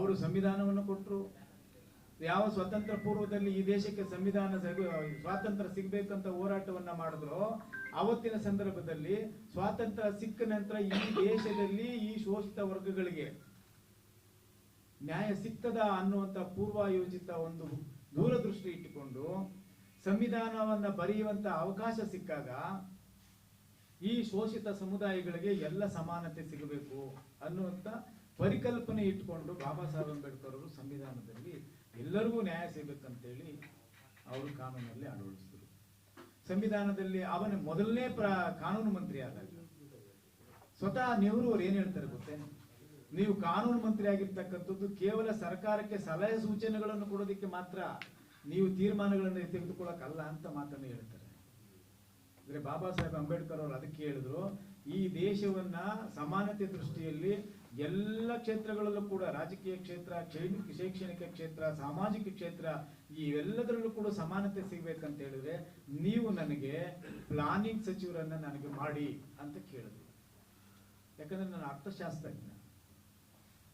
ಅವರು ಸಂವಿಧಾನವನ್ನು ಕೊಟ್ಟರು ಯಾವ ಸ್ವತಂತ್ರ ಪೂರ್ವದಲ್ಲಿ ಈ ದೇಶಕ್ಕೆ ಸಂವಿಧಾನ ಸ್ವಾತಂತ್ರ್ಯ ಸಿಗ್ಬೇಕಂತ ಹೋರಾಟವನ್ನ ಮಾಡಿದ್ರು, ಅವತ್ತಿನ ಸಂದರ್ಭದಲ್ಲಿ ಸ್ವಾತಂತ್ರ್ಯ ಸಿಕ್ಕ ನಂತರ ಈ ದೇಶದಲ್ಲಿ ಈ ಶೋಷಿತ ವರ್ಗಗಳಿಗೆ ನ್ಯಾಯ ಸಿಗ್ತದ ಅನ್ನುವಂತ ಪೂರ್ವಾಯೋಜಿತ ಒಂದು ದೂರದೃಷ್ಟಿ ಇಟ್ಟುಕೊಂಡು ಸಂವಿಧಾನವನ್ನ ಬರೆಯುವಂತ ಅವಕಾಶ ಸಿಕ್ಕಾಗ ಈ ಶೋಷಿತ ಸಮುದಾಯಗಳಿಗೆ ಎಲ್ಲ ಸಮಾನತೆ ಸಿಗಬೇಕು ಅನ್ನುವಂತ ಪರಿಕಲ್ಪನೆ ಇಟ್ಕೊಂಡು ಬಾಬಾ ಸಾಹೇಬ್ ಅಂಬೇಡ್ಕರ್ ಅವರು ಸಂವಿಧಾನದಲ್ಲಿ ಎಲ್ಲರಿಗೂ ನ್ಯಾಯ ಸಿಗಬೇಕಂತೇಳಿ ಅವರು ಕಾನೂನಲ್ಲಿ ಅಳವಡಿಸಿದರು. ಸಂವಿಧಾನದಲ್ಲಿ ಅವನ ಮೊದಲನೇ ಪ್ರ ಕಾನೂನು ಮಂತ್ರಿ ಆದಾಗ ಸ್ವತಃ ನೆಹರು ಅವ್ರು ಏನ್ ಹೇಳ್ತಾರೆ ಗೊತ್ತೇ? ನೀವು ಕಾನೂನು ಮಂತ್ರಿ ಆಗಿರ್ತಕ್ಕಂಥದ್ದು ಕೇವಲ ಸರ್ಕಾರಕ್ಕೆ ಸಲಹೆ ಸೂಚನೆಗಳನ್ನು ಕೊಡೋದಕ್ಕೆ ಮಾತ್ರ ನೀವು ತೀರ್ಮಾನಗಳನ್ನು ತೆಗೆದುಕೊಳ್ಳಕ್ಕಲ್ಲ ಅಂತ ಮಾತನ್ನು ಹೇಳ್ತಾರೆ. ಅಂದ್ರೆ ಬಾಬಾ ಸಾಹೇಬ್ ಅಂಬೇಡ್ಕರ್ ಅವರು ಅದಕ್ಕೆ ಹೇಳಿದ್ರು, ಈ ದೇಶವನ್ನ ಸಮಾನತೆ ದೃಷ್ಟಿಯಲ್ಲಿ ಎಲ್ಲ ಕ್ಷೇತ್ರಗಳಲ್ಲೂ ಕೂಡ ರಾಜಕೀಯ ಕ್ಷೇತ್ರ ಶೈಕ್ಷಣಿಕ ಕ್ಷೇತ್ರ, ಸಾಮಾಜಿಕ ಕ್ಷೇತ್ರ, ಇವೆಲ್ಲದರಲ್ಲೂ ಕೂಡ ಸಮಾನತೆ ಸಿಗ್ಬೇಕಂತ ಹೇಳಿದ್ರೆ ನೀವು ನನಗೆ ಪ್ಲಾನಿಂಗ್ ಸಚಿವರನ್ನ ನನಗೆ ಮಾಡಿ ಅಂತ ಕೇಳಿದ್ರು. ಯಾಕಂದ್ರೆ ನಾನು ಅರ್ಥಶಾಸ್ತ್ರಜ್ಞ.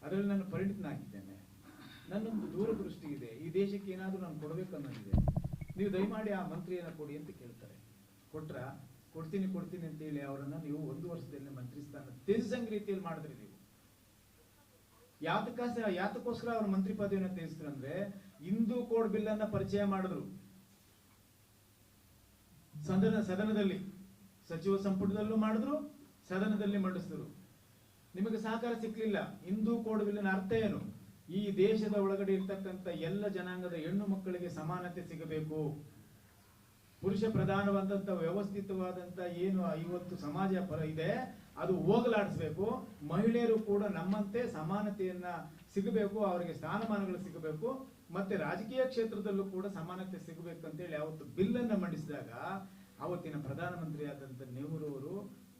ಅದರಲ್ಲಿ ನಾನು ಪರಿಣಿತನಾಗಿದ್ದೇನೆ. ನನ್ನೊಂದು ದೂರದೃಷ್ಟಿ ಇದೆ. ಈ ದೇಶಕ್ಕೆ ಏನಾದರೂ ನಾನು ಕೊಡಬೇಕು ಅನ್ನೋದಿದೆ. ನೀವು ದಯಮಾಡಿ ಆ ಮಂತ್ರಿಯನ್ನ ಕೊಡಿ ಅಂತ ಕೇಳ್ತಾರೆ. ಕೊಟ್ರ? ಕೊಡ್ತೀನಿ ಕೊಡ್ತೀನಿ ಅಂತ ಹೇಳಿ ಅವರನ್ನ ನೀವು ಒಂದು ವರ್ಷದಲ್ಲಿ ಮಂತ್ರಿ ಸ್ಥಾನ ತ್ಯಜಿಸಂಗ್ ರೀತಿಯಲ್ಲಿ ಮಾಡಿದ್ರಿ ನೀವು. ಯಾತಕ್ಕೋಸ್ಕರ ಯಾತಕ್ಕೋಸ್ಕರ ಅವ್ರ ಮಂತ್ರಿ ಪದವಿಯನ್ನು ತ್ಯಜಿಸಿದ್ರು ಅಂದ್ರೆ ಹಿಂದೂ ಕೋಡ್ ಬಿಲ್ ಅನ್ನ ಪರಿಚಯ ಮಾಡಿದ್ರು. ಸದನ, ಸದನದಲ್ಲಿ ಸಚಿವ ಸಂಪುಟದಲ್ಲೂ ಮಾಡಿದ್ರು, ಸದನದಲ್ಲಿ ಮಂಡಿಸಿದ್ರು. ನಿಮಗೆ ಸಹಕಾರ ಸಿಕ್ಕಲಿಲ್ಲ ಹಿಂದೂ ಕೋಡ್ ಬಿಲ್ನ ಅರ್ಥ ಏನು? ಈ ದೇಶದ ಒಳಗಡೆ ಇರ್ತಕ್ಕಂಥ ಎಲ್ಲ ಜನಾಂಗದ ಹೆಣ್ಣು ಮಕ್ಕಳಿಗೆ ಸಮಾನತೆ ಸಿಗಬೇಕು. ಪುರುಷ ಪ್ರಧಾನವಾದಂತ ವ್ಯವಸ್ಥಿತವಾದಂತ ಏನು ಇವತ್ತು ಸಮಾಜ ಪರ ಇದೆ, ಅದು ಹೋಗಲಾಡಿಸ್ಬೇಕು. ಮಹಿಳೆಯರು ಕೂಡ ನಮ್ಮಂತೆ ಸಮಾನತೆಯನ್ನ ಸಿಗಬೇಕು, ಅವರಿಗೆ ಸ್ಥಾನಮಾನಗಳು ಸಿಗಬೇಕು, ಮತ್ತೆ ರಾಜಕೀಯ ಕ್ಷೇತ್ರದಲ್ಲೂ ಕೂಡ ಸಮಾನತೆ ಸಿಗಬೇಕಂತೇಳಿ ಅವತ್ತು ಬಿಲ್ ಅನ್ನ ಮಂಡಿಸಿದಾಗ ಅವತ್ತಿನ ಪ್ರಧಾನಮಂತ್ರಿ ನೆಹರು ಅವರು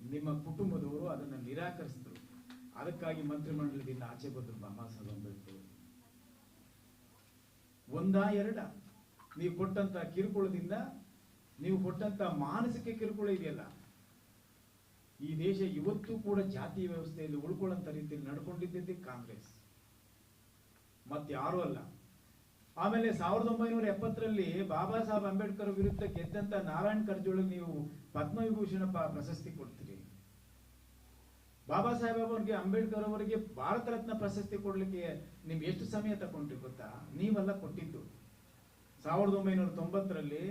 ನಿಮ್ಮ ಕುಟುಂಬದವರು ಅದನ್ನ ನಿರಾಕರಿಸಿದ್ರು. ಅದಕ್ಕಾಗಿ ಮಂತ್ರಿಮಂಡಲದಿಂದ ಆಚೆ ಬಂದ್ರು ಬಾಬಾ. ಒಂದಾ ಎರಡ? ನೀವು ಕೊಟ್ಟಂತ ಕಿರುಕುಳದಿಂದ ನೀವು ಕೊಟ್ಟಂತ ಮಾನಸಿಕ ಕಿರುಕುಳ ಇದೆಯಲ್ಲ, ಈ ದೇಶ ಇವತ್ತು ಕೂಡ ಜಾತಿ ವ್ಯವಸ್ಥೆಯಲ್ಲಿ ಉಳ್ಕೊಳ್ಳಂತ ರೀತಿಯಲ್ಲಿ ನಡ್ಕೊಂಡಿದ್ದೇ ಕಾಂಗ್ರೆಸ್. ಮತ್ತಾರೂ ಅಲ್ಲ. ಆಮೇಲೆ ಸಾವಿರದ ಒಂಬೈನೂರ ಎಪ್ಪತ್ತರಲ್ಲಿ ಬಾಬಾ ಸಾಹೇಬ್ ಅಂಬೇಡ್ಕರ್ ವಿರುದ್ಧ ಗೆದ್ದಂತ ನಾರಾಯಣ್ ಕರ್ಜೋಳಿಗೆ ನೀವು ಪದ್ಮವಿಭೂಷಣ ಪ್ರಶಸ್ತಿ ಕೊಡ್ತೀರಿ. ಬಾಬಾ ಸಾಹೇಬ್ ಅವರಿಗೆ, ಅಂಬೇಡ್ಕರ್ ಅವರಿಗೆ ಭಾರತ ರತ್ನ ಪ್ರಶಸ್ತಿ ಕೊಡಲಿಕ್ಕೆ ನಿಮ್ಗೆ ಎಷ್ಟು ಸಮಯ ತಗೊಂಡ್ರಿ ಗೊತ್ತಾ? ನೀವೆಲ್ಲ ಕೊಟ್ಟಿದ್ದು. ಸಾವಿರದ ಒಂಬೈನೂರ ತೊಂಬತ್ತರಲ್ಲಿ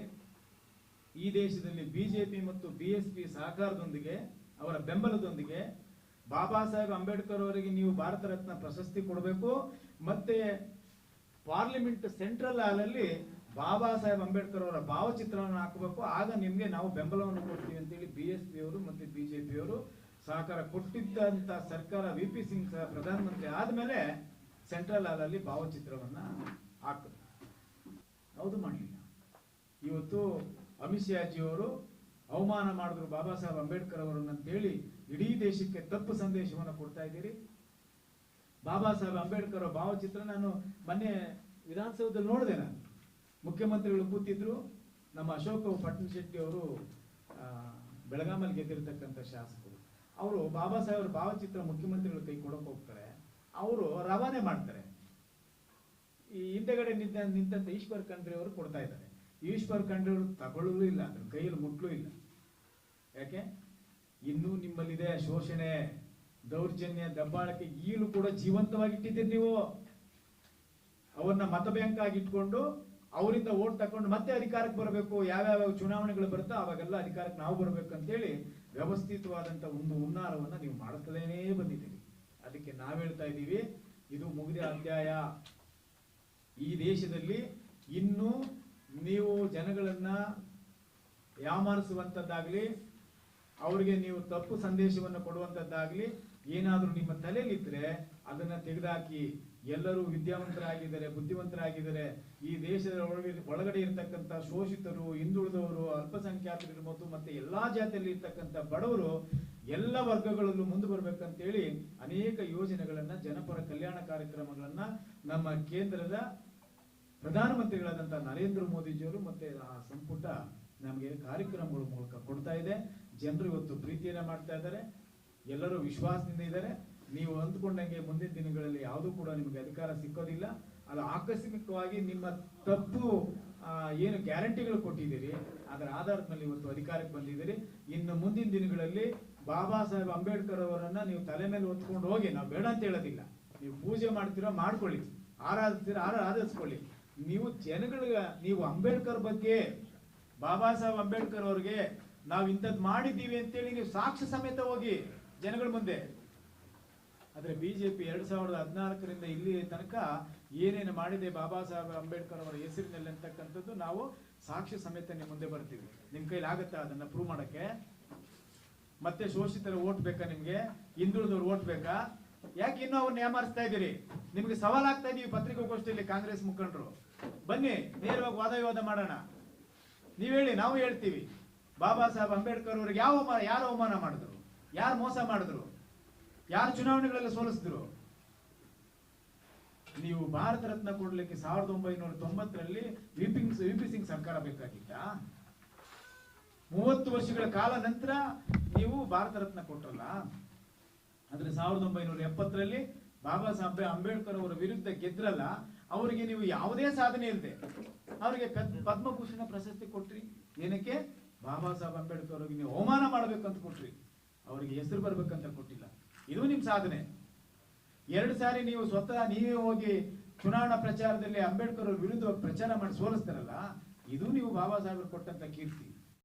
ಈ ದೇಶದಲ್ಲಿ ಬಿಜೆಪಿ ಮತ್ತು ಬಿಎಸ್ಪಿ ಸಹಕಾರದೊಂದಿಗೆ, ಅವರ ಬೆಂಬಲದೊಂದಿಗೆ ಬಾಬಾ ಸಾಹೇಬ್ ಅಂಬೇಡ್ಕರ್ ಅವರಿಗೆ ನೀವು ಭಾರತ ರತ್ನ ಪ್ರಶಸ್ತಿ ಕೊಡಬೇಕು. ಮತ್ತೆ ಪಾರ್ಲಿಮೆಂಟ್ ಸೆಂಟ್ರಲ್ ಹಾಲಲ್ಲಿ ಬಾಬಾ ಸಾಹೇಬ್ ಅಂಬೇಡ್ಕರ್ ಅವರ ಭಾವಚಿತ್ರವನ್ನು ಹಾಕಬೇಕು. ಆಗ ನಿಮಗೆ ನಾವು ಬೆಂಬಲವನ್ನು ಕೊಡ್ತೀವಿ ಅಂತೇಳಿ ಬಿ ಎಸ್ ಪಿ ಅವರು ಮತ್ತೆ ಬಿಜೆಪಿ ಅವರು ಸಹಕಾರ ಕೊಟ್ಟಿದ್ದಂತ ಸರ್ಕಾರ ವಿ ಪಿ ಸಿಂಗ್ ಸಹ ಪ್ರಧಾನಮಂತ್ರಿ ಆದ್ಮೇಲೆ ಸೆಂಟ್ರಲ್ ಹಾಲ್ ಅಲ್ಲಿ ಭಾವಚಿತ್ರವನ್ನ ಹಾಕಿದ್ರು ಹೌದು ಮಾಡಲಿಲ್ಲ ಇವತ್ತು ಶಾಜಿ ಅವರು ಅವಮಾನ ಮಾಡಿದ್ರು ಬಾಬಾ ಸಾಹೇಬ್ ಅಂಬೇಡ್ಕರ್ ಅವರನ್ನು ಅಂತೇಳಿ ಇಡೀ ದೇಶಕ್ಕೆ ತಪ್ಪು ಸಂದೇಶವನ್ನು ಕೊಡ್ತಾ ಇದ್ದೀರಿ. ಬಾಬಾ ಸಾಹೇಬ್ ಅಂಬೇಡ್ಕರ್ ಅವರ ಭಾವಚಿತ್ರ ನಾನು ಮೊನ್ನೆ ವಿಧಾನಸೌಧದಲ್ಲಿ ನೋಡಿದೆ ನಾನು. ಮುಖ್ಯಮಂತ್ರಿಗಳು ಕೂತಿದ್ರು, ನಮ್ಮ ಅಶೋಕ ಪಟ್ಟಣ ಶೆಟ್ಟಿ ಅವರು ಬೆಳಗಾಮಲ್ಲಿ ಗೆದ್ದಿರ್ತಕ್ಕಂಥ ಶಾಸಕರು. ಅವರು ಬಾಬಾ ಸಾಹೇಬ್ ಅವ್ರ ಭಾವಚಿತ್ರ ಮುಖ್ಯಮಂತ್ರಿಗಳ ಕೈ ಕೊಡೋಕೆ ಹೋಗ್ತಾರೆ. ಅವರು ರವಾನೆ ಮಾಡ್ತಾರೆ. ಈ ಹಿಂದೆಗಡೆ ನಿಂತ ನಿಂತಂತ ಈಶ್ವರ್ ಖಂಡ್ರೆ ಅವರು ಕೊಡ್ತಾ ಇದ್ದಾರೆ. ಈಶ್ವರ್ ಖಂಡ್ರೆ ಅವರು ತಗೊಳ್ಳೂ ಇಲ್ಲ ಅದ್ರ ಕೈಯಲ್ಲಿ ಮುಟ್ಲೂ ಇಲ್ಲ. ಯಾಕೆ? ಇನ್ನೂ ನಿಮ್ಮಲ್ಲಿದೆ ಶೋಷಣೆ, ದೌರ್ಜನ್ಯ ದಬ್ಬಾಳಕ್ಕೆ ಈಗಲೂ ಕೂಡ ಜೀವಂತವಾಗಿ ಇಟ್ಟಿದ್ದೀರಿ ನೀವು. ಅವನ್ನ ಮತ ಬ್ಯಾಂಕ್ ಆಗಿ ಇಟ್ಕೊಂಡು ಅವರಿಂದ ಓಟ್ ತಕೊಂಡು ಮತ್ತೆ ಅಧಿಕಾರಕ್ಕೆ ಬರಬೇಕು ಯಾವ್ಯಾವ ಚುನಾವಣೆಗಳು ಬರುತ್ತೋ ಅವಾಗೆಲ್ಲ ಅಧಿಕಾರಕ್ಕೆ ನಾವು ಬರಬೇಕು ಅಂತೇಳಿ ವ್ಯವಸ್ಥಿತವಾದಂತ ಒಂದು ಹುನ್ನಾರವನ್ನ ನೀವು ಮಾಡುತ್ತಲೇ ಬಂದಿದ್ದೀರಿ. ಅದಕ್ಕೆ ನಾವ್ ಹೇಳ್ತಾ ಇದ್ದೀವಿ, ಇದು ಮುಗಿದ ಅಧ್ಯಾಯ. ಈ ದೇಶದಲ್ಲಿ ಇನ್ನು ನೀವು ಜನಗಳನ್ನ ಯಾಮಾರಿಸುವಂತದ್ದಾಗ್ಲಿ, ಅವರಿಗೆ ನೀವು ತಪ್ಪು ಸಂದೇಶವನ್ನು ಕೊಡುವಂತದ್ದಾಗ್ಲಿ, ಏನಾದರೂ ನಿಮ್ಮ ತಲೆಯಲ್ಲಿದ್ರೆ ಅದನ್ನ ತೆಗೆದಾಕಿ, ಎಲ್ಲರೂ ವಿದ್ಯಾವಂತರಾಗಿದ್ದಾರೆ, ಬುದ್ಧಿವಂತರಾಗಿದ್ದಾರೆ, ಈ ದೇಶದ ಒಳಗಡೆ ಒಳಗಡೆ ಇರ್ತಕ್ಕಂಥ ಶೋಷಿತರು, ಹಿಂದುಳಿದವರು, ಅಲ್ಪಸಂಖ್ಯಾತರು ಇರ್ಬೋದು, ಮತ್ತೆ ಎಲ್ಲಾ ಜಾತಿಯಲ್ಲಿ ಇರ್ತಕ್ಕಂಥ ಬಡವರು, ಎಲ್ಲ ವರ್ಗಗಳಲ್ಲೂ ಮುಂದೆ ಬರ್ಬೇಕಂತೇಳಿ ಅನೇಕ ಯೋಜನೆಗಳನ್ನ, ಜನಪರ ಕಲ್ಯಾಣ ಕಾರ್ಯಕ್ರಮಗಳನ್ನ ನಮ್ಮ ಕೇಂದ್ರದ ಪ್ರಧಾನಮಂತ್ರಿಗಳಾದಂಥ ನರೇಂದ್ರ ಮೋದಿಜಿಯವರು ಮತ್ತೆ ಆ ಸಂಪುಟ ನಮಗೆ ಕಾರ್ಯಕ್ರಮಗಳ ಮೂಲಕ ಕೊಡ್ತಾ ಇದೆ. ಜನರು ಇವತ್ತು ಪ್ರೀತಿಯನ್ನು ಮಾಡ್ತಾ ಇದ್ದಾರೆ. ಎಲ್ಲರೂ ವಿಶ್ವಾಸದಿಂದ ಇದ್ದಾರೆ. ನೀವು ಅಂದ್ಕೊಂಡಂಗೆ ಮುಂದಿನ ದಿನಗಳಲ್ಲಿ ಯಾವುದೂ ಕೂಡ ನಿಮಗೆ ಅಧಿಕಾರ ಸಿಕ್ಕೋದಿಲ್ಲ. ಅದು ಆಕಸ್ಮಿಕವಾಗಿ ನಿಮ್ಮ ತಪ್ಪು ಏನು ಗ್ಯಾರಂಟಿಗಳು ಕೊಟ್ಟಿದ್ದೀರಿ, ಅದರ ಆಧಾರದ ಮೇಲೆ ಇವತ್ತು ಅಧಿಕಾರಕ್ಕೆ ಬಂದಿದ್ದೀರಿ. ಇನ್ನು ಮುಂದಿನ ದಿನಗಳಲ್ಲಿ ಬಾಬಾ ಸಾಹೇಬ್ ಅಂಬೇಡ್ಕರ್ ಅವರನ್ನು ನೀವು ತಲೆ ಮೇಲೆ ಹೊತ್ಕೊಂಡು ಹೋಗಿ, ನಾವು ಬೇಡ ಅಂತ ಹೇಳೋದಿಲ್ಲ. ನೀವು ಪೂಜೆ ಮಾಡ್ತೀರೋ ಮಾಡ್ಕೊಳ್ಳಿ. ಆರಾಧಿಸ್ತೀರ ಆರ, ಆರಾಧಿಸ್ಕೊಳ್ಳಿ. ನೀವು ಜನಗಳಿಗೆ ನೀವು ಅಂಬೇಡ್ಕರ್ ಬಗ್ಗೆ, ಬಾಬಾ ಸಾಹೇಬ್ ಅಂಬೇಡ್ಕರ್ ಅವ್ರಿಗೆ ನಾವು ಇಂಥದ್ದು ಮಾಡಿದ್ದೀವಿ ಅಂತೇಳಿ ನೀವು ಸಾಕ್ಷಿ ಸಮೇತ ಹೋಗಿ ಜನಗಳ ಮುಂದೆ. ಆದ್ರೆ ಬಿಜೆಪಿ ಎರಡು ಸಾವಿರದ ಹದಿನಾಲ್ಕರಿಂದ ಇಲ್ಲಿ ತನಕ ಏನೇನು ಮಾಡಿದೆ ಬಾಬಾ ಸಾಹೇಬ್ ಅಂಬೇಡ್ಕರ್ ಅವರ ಹೆಸರಿನಲ್ಲಿ ಅಂತಕ್ಕಂಥದ್ದು ನಾವು ಸಾಕ್ಷಿ ಸಮೇತ ನಿಮ್ಮ ಮುಂದೆ ಬರ್ತೀವಿ. ನಿಮ್ಮ ಕೈಲಿ ಆಗುತ್ತಾ ಅದನ್ನ ಪ್ರೂವ್ ಮಾಡಕ್ಕೆ? ಮತ್ತೆ ಶೋಷಿತರ ಓಟ್ ಬೇಕಾ ನಿಮಗೆ? ಹಿಂದುಳಿದವ್ರು ಓಟ್ ಬೇಕಾ? ಯಾಕೆ ಇನ್ನೂ ಅವ್ರನ್ನ ಏಮಾರಿಸ್ತಾ ಇದ್ದೀರಿ? ನಿಮಗೆ ಸವಾಲಾಗ್ತಾ ಇದೀವಿ ಪತ್ರಿಕಾಗೋಷ್ಠಿಯಲ್ಲಿ ಕಾಂಗ್ರೆಸ್ ಮುಖಂಡರು. ಬನ್ನಿ, ನೇರವಾಗಿ ವಾದ ವಿವಾದ ಮಾಡೋಣ. ನೀವು ಹೇಳಿ, ನಾವು ಹೇಳ್ತೀವಿ. ಬಾಬಾ ಸಾಹೇಬ್ ಅಂಬೇಡ್ಕರ್ ಅವ್ರಿಗೆ ಯಾವ ಯಾರು ಅವಮಾನ ಮಾಡಿದ್ರು? ಯಾರು ಮೋಸ ಮಾಡಿದ್ರು? ಯಾರು ಚುನಾವಣೆಗಳಲ್ಲಿ ಸೋಲಿಸಿದ್ರು? ನೀವು ಭಾರತ ರತ್ನ ಕೊಡ್ಲಿಕ್ಕೆ ಸಾವಿರದ ಒಂಬೈನೂರ ತೊಂಬತ್ತರಲ್ಲಿ ವಿಪಿ ಸಿಂಗ್ ಸರ್ಕಾರ ಬೇಕಾಗಿತ್ತ? ಮೂವತ್ತು ವರ್ಷಗಳ ಕಾಲ ನಂತರ ನೀವು ಭಾರತ ರತ್ನ ಕೊಟ್ರಲ್ಲ ಅಂದ್ರೆ ಸಾವಿರದ ಒಂಬೈನೂರ ಎಪ್ಪತ್ತರಲ್ಲಿ ಬಾಬಾ ಸಾಹೇಬ್ ಅಂಬೇಡ್ಕರ್ ಅವರ ವಿರುದ್ಧ ಗೆದ್ರಲ್ಲ ಅವರಿಗೆ ನೀವು ಯಾವುದೇ ಸಾಧನೆ ಇಲ್ಲದೆ ಅವರಿಗೆ ಪದ್- ಪದ್ಮಭೂಷಣ ಪ್ರಶಸ್ತಿ ಕೊಟ್ರಿ. ಏನಕ್ಕೆ? ಬಾಬಾ ಸಾಹೇಬ್ ಅಂಬೇಡ್ಕರ್ ಅವರಿಗೆ ನೀವು ಅವಮಾನ ಮಾಡ್ಬೇಕಂತ ಕೊಟ್ರಿ. ಅವರಿಗೆ ಹೆಸರು ಬರ್ಬೇಕಂತ ಕೊಟ್ಟಿಲ್ಲ. ಇದು ನಿಮ್ ಸಾಧನೆ. ಎರಡು ಸಾರಿ ನೀವು ಸ್ವತಃ ನೀವೇ ಹೋಗಿ ಚುನಾವಣಾ ಪ್ರಚಾರದಲ್ಲಿ ಅಂಬೇಡ್ಕರ್ ಅವ್ರ ವಿರುದ್ಧ ಪ್ರಚಾರ ಮಾಡಿ ಸೋಲಿಸ್ತಾರಲ್ಲ, ಇದು ನೀವು ಬಾಬಾ ಸಾಹೇಬರು ಕೊಟ್ಟಂತ ಕೀರ್ತಿ.